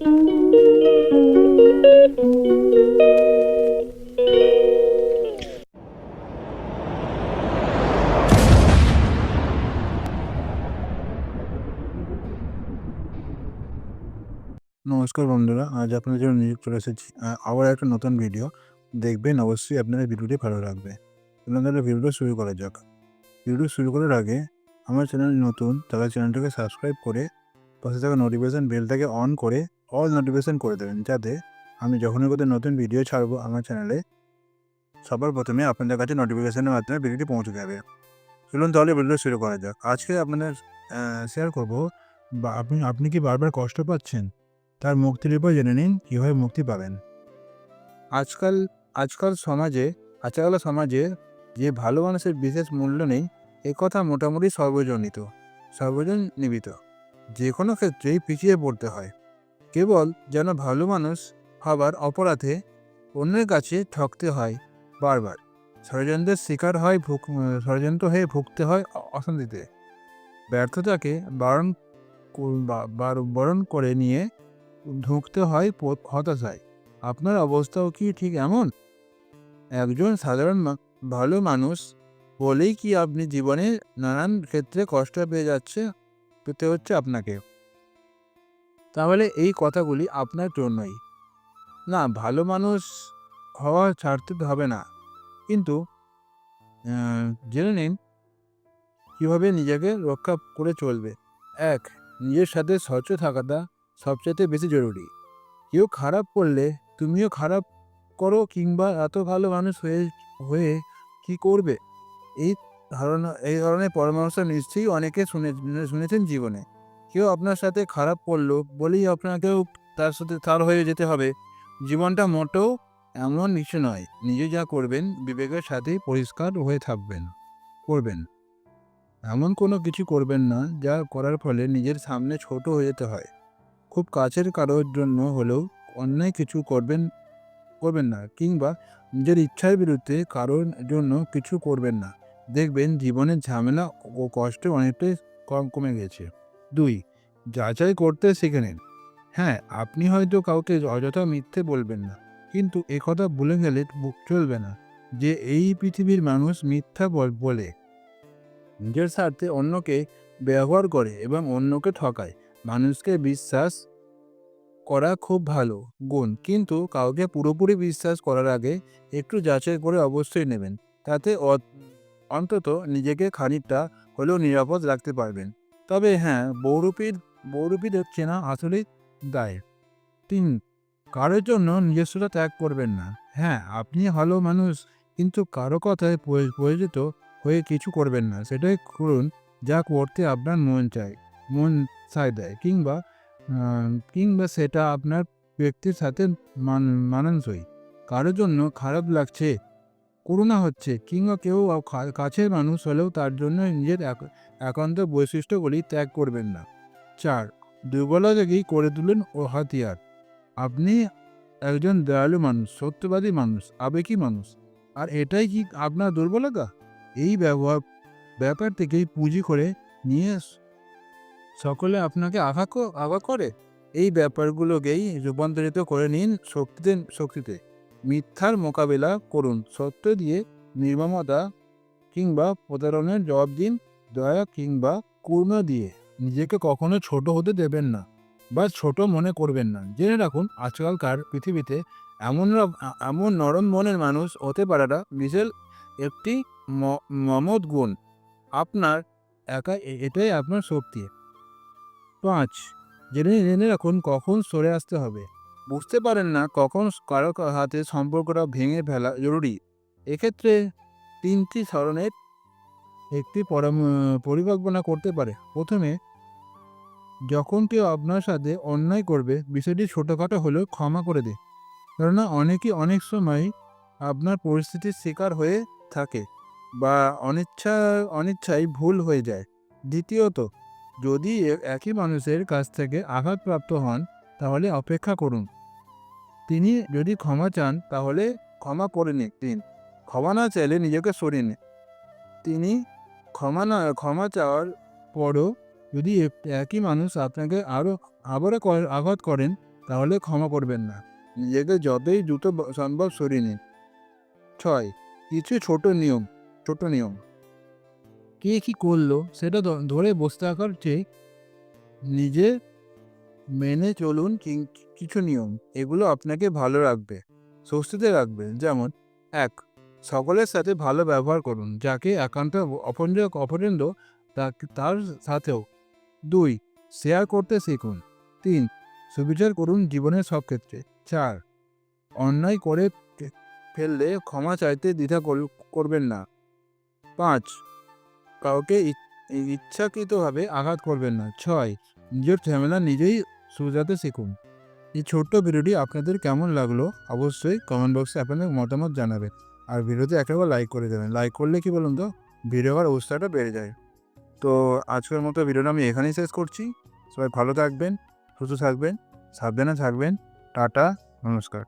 নমস্কার বন্ধুরা, আজ আপনাদের জন্য চলে এসেছি আবার একটা নতুন ভিডিও দেখবেন অবশ্যই আপনাদের ভিডিওটি ভালো লাগবে। আপনাদের ভিডিওটা শুরু করা যাক। ভিডিও শুরু করার আগে আমার চ্যানেল নতুন তারা চ্যানেলটাকে সাবস্ক্রাইব করে পাশে থাকা নোটিফিকেশান বেলটাকে অন করে অল নোটিফিকেশান করে দেবেন যাতে আমি যখনই কোথাও নতুন ভিডিও ছাড়বো আমার চ্যানেলে সবার প্রথমে আপনাদের কাছে নোটিফিকেশানের মাধ্যমে ভিডিওটি পৌঁছে যাবে। চলুন তাহলে ভিডিও শুরু করা যাক। আজকে আপনাদের শেয়ার করব, বা আপনি আপনি কি বারবার কষ্ট পাচ্ছেন? তার মুক্তির উপর জেনে নিন, কীভাবে মুক্তি পাবেন? আজকাল আজকাল সমাজে আজকাল সমাজে যে ভালো মানুষের বিশেষ মূল্য নেই, এ কথা মোটামুটি সর্বজনিত, সর্বজন নিবিত। যে কোনো ক্ষেত্রেই পিছিয়ে পড়তে হয়। কেবল যেন ভালো মানুষ হবার অপরাধে অন্যের কাছে ঠকতে হয় বারবার। ষড়যন্ত্রের শিকার হয় ভুগ ষড়যন্ত্র হয়ে ভুগতে হয় অশান্তিতে। ব্যর্থতাকে বারণ বরণ করে নিয়ে ঢুকতে হয় হতাশায়। আপনার অবস্থাও কি ঠিক এমন? একজন সাধারণ ভালো মানুষ বলেই কি আপনি জীবনে নানান ক্ষেত্রে কষ্ট পেয়ে যাচ্ছে? পেতে হচ্ছে আপনাকে। তাহলে এই কথাগুলি আপনার জন্যই। না, ভালো মানুষ হওয়া ছাড়তে হবে না। কিন্তু জেনে নিন, কীভাবে নিজেকে রক্ষা করে চলবে। এক, নিজের সাথে স্বচ্ছ থাকাটা সবচেয়ে বেশি জরুরি। কেউ খারাপ করলে তুমিও খারাপ করো কিংবা এত ভালো মানুষ হয়ে হয়ে কি করবে? এই ধারণা, এই ধরনের পরামর্শ নিশ্চয়ই অনেকে শুনে, শুনেছেন জীবনে। কেউ আপনার সাথে খারাপ করল বলেই আপনাকেও তার সাথে তার হয়ে যেতে হবে। জীবনটা মোটেও এমন কিছু নয়, নিজে যা করবেন, বিবেকের সাথেই পরিষ্কার হয়ে থাকবেন, করবেন। এমন কোনো কিছু করবেন না, যা করার ফলে নিজের সামনে ছোট হয়ে যেতে হয়। খুব কাছের কারোর জন্য হলেও অন্যায় কিছু করবেন করবেন না, কিংবা নিজের ইচ্ছার বিরুদ্ধে কারোর জন্য কিছু করবেন না। দেখবেন জীবনের ঝামেলা ও কষ্ট অনেকটাই কম কমে গেছে। দুই, যাচাই করতে শিখে নিন। হ্যাঁ আপনি হয়তো কাউকে অযথা মিথ্যে বলবেন না, কিন্তু একথা ভুলে গেলে বুক চলবে না যে এই পৃথিবীর মানুষ মিথ্যা বলে নিজের স্বার্থে অন্যকে ব্যবহার করে এবং অন্যকে ঠকায়। মানুষকে বিশ্বাস করা খুব ভালো গুণ, কিন্তু কাউকে পুরোপুরি বিশ্বাস করার আগে একটু যাচাই করে অবশ্যই নেবেন। তাতে অন্তত নিজেকে খানিকটা হলেও নিরাপদ রাখতে পারবেন। তবে হ্যাঁ বহুরূপীর বহুরূপীদের চেনা আসলেই দায়। তিন, কারোর জন্য নিজস্বতা ত্যাগ করবেন না। হ্যাঁ আপনি ভালো মানুষ, কিন্তু কারও কথায় প্রয়োজিত হয়ে কিছু করবেন না। সেটাই করুন যা করতে আপনার মন চায় মন চায় দেয়, কিংবা কিংবা সেটা আপনার ব্যক্তির সাথে মান, মানানসই। কারোর জন্য খারাপ লাগছে করুণা হচ্ছে, কিংবা কেউ কাছের মানুষ হলেও তার জন্য নিজের এক- একান্ত বৈশিষ্ট্যগুলি ত্যাগ করবেন না। চার দুর্বলতাকেই করে তুলেন ও হাতিয়ার। আপনি একজন দয়ালু মানুষ, সত্যবাদী মানুষ, আবেগী মানুষ, আর এটাই কি আপনার দুর্বলতা? এই ব্যবহার, ব্যাপার থেকেই পুঁজি করে নিয়ে সকলে আপনাকে আঘাত ক- আঘাত করে। এই ব্যাপারগুলোকেই রূপান্তরিত করে নিন শক্তিতে শক্তিতে। মিথ্যার মোকাবেলা করুন। সত্য দিয়ে নির্মমতা কিংবা প্রতারণের জবাব দিন, দয়া কিংবা করুণা দিয়ে। নিজেকে কখনো ছোট হতে দেবেন না বা ছোট মনে করবেন না। জেনে রাখুন, আজকালকার পৃথিবীতে এমন এমন নরম মনের মানুষ হতে পারাটা বিশেষ একটি ম- মমদ গুণ। আপনার একা এটাই আপনার শক্তি। পাঁচ, জেনে জেনে রাখুন, কখন সরে আসতে হবে। বুঝতে পারেন না কখন কারও হাতে সম্পর্কটা ভেঙে ফেলা জরুরি। এক্ষেত্রে তিনটি ধরনের একটি পরিকল্পনা করতে পারে। প্রথমে, যখন কেউ আপনার সাথে অন্যায় করবে, বিষয়টি ছোটোখাটো হলেও ক্ষমা করে দে কেননা অনেকেই অনেক সময় আপনার পরিস্থিতির শিকার হয়ে থাকে বা অনিচ্ছা, অনিচ্ছায় ভুল হয়ে যায়। দ্বিতীয়ত, যদি একই মানুষের কাছ থেকে আঘাতপ্রাপ্ত হন, তাহলে অপেক্ষা করুন। তিনি যদি ক্ষমা চান, তাহলে ক্ষমা করে নিন। দিন ক্ষমা না চাইলে নিজেকে সরিয়ে নিন। তিনি ক্ষমা না, ক্ষমা চাওয়ার পরও যদি একই মানুষ আপনাকে আরও, আবারও আঘাত করেন, তাহলে ক্ষমা করবেন না। নিজেকে যতই দ্রুত সম্ভব সরিয়ে নিন। ছয়, কিছু ছোট নিয়ম ছোট নিয়ম। কে কী করল, সেটা ধরে বসে থাকার চেয়ে নিজে মেনে চলুন কিছু নিয়ম, এগুলো আপনাকে ভালো রাখবে, স্বস্তিতে রাখবে। যেমন, এক, সকলের সাথে ভালো ব্যবহার করুন, যাকে একান্ত অপরেন্দ্র অপরেন্দ্র তার সাথেও। দুই, শেয়ার করতে শিখুন। তিন, সুবিচার করুন জীবনের সব ক্ষেত্রে। চার, অন্যায় করে ফেললে ক্ষমা চাইতে দ্বিধা কর- করবেন না। পাঁচ, কাউকে ইচ্ছাকৃতভাবে আঘাত করবেন না। ছয়, নিজের ঝামেলা নিজেই সুলঝাতে শিখুন। এই ছোট্ট ভিডিওটি আপনাদের কেমন লাগল অবশ্যই কমেন্ট বক্সে আপনাদের মতামত জানাবেন। আর ভিডিওতে একবার লাইক করে দেবেন। লাইক করলে কি বলুন তো? ভিডিও হওয়ার অবস্থাটা বেড়ে যায়। তো আজকের মতো ভিডিওটা আমি এখানেই শেষ করছি। সবাই ভালো থাকবেন, সুস্থ থাকবেন, সাবধানে থাকবেন। টাটা, নমস্কার।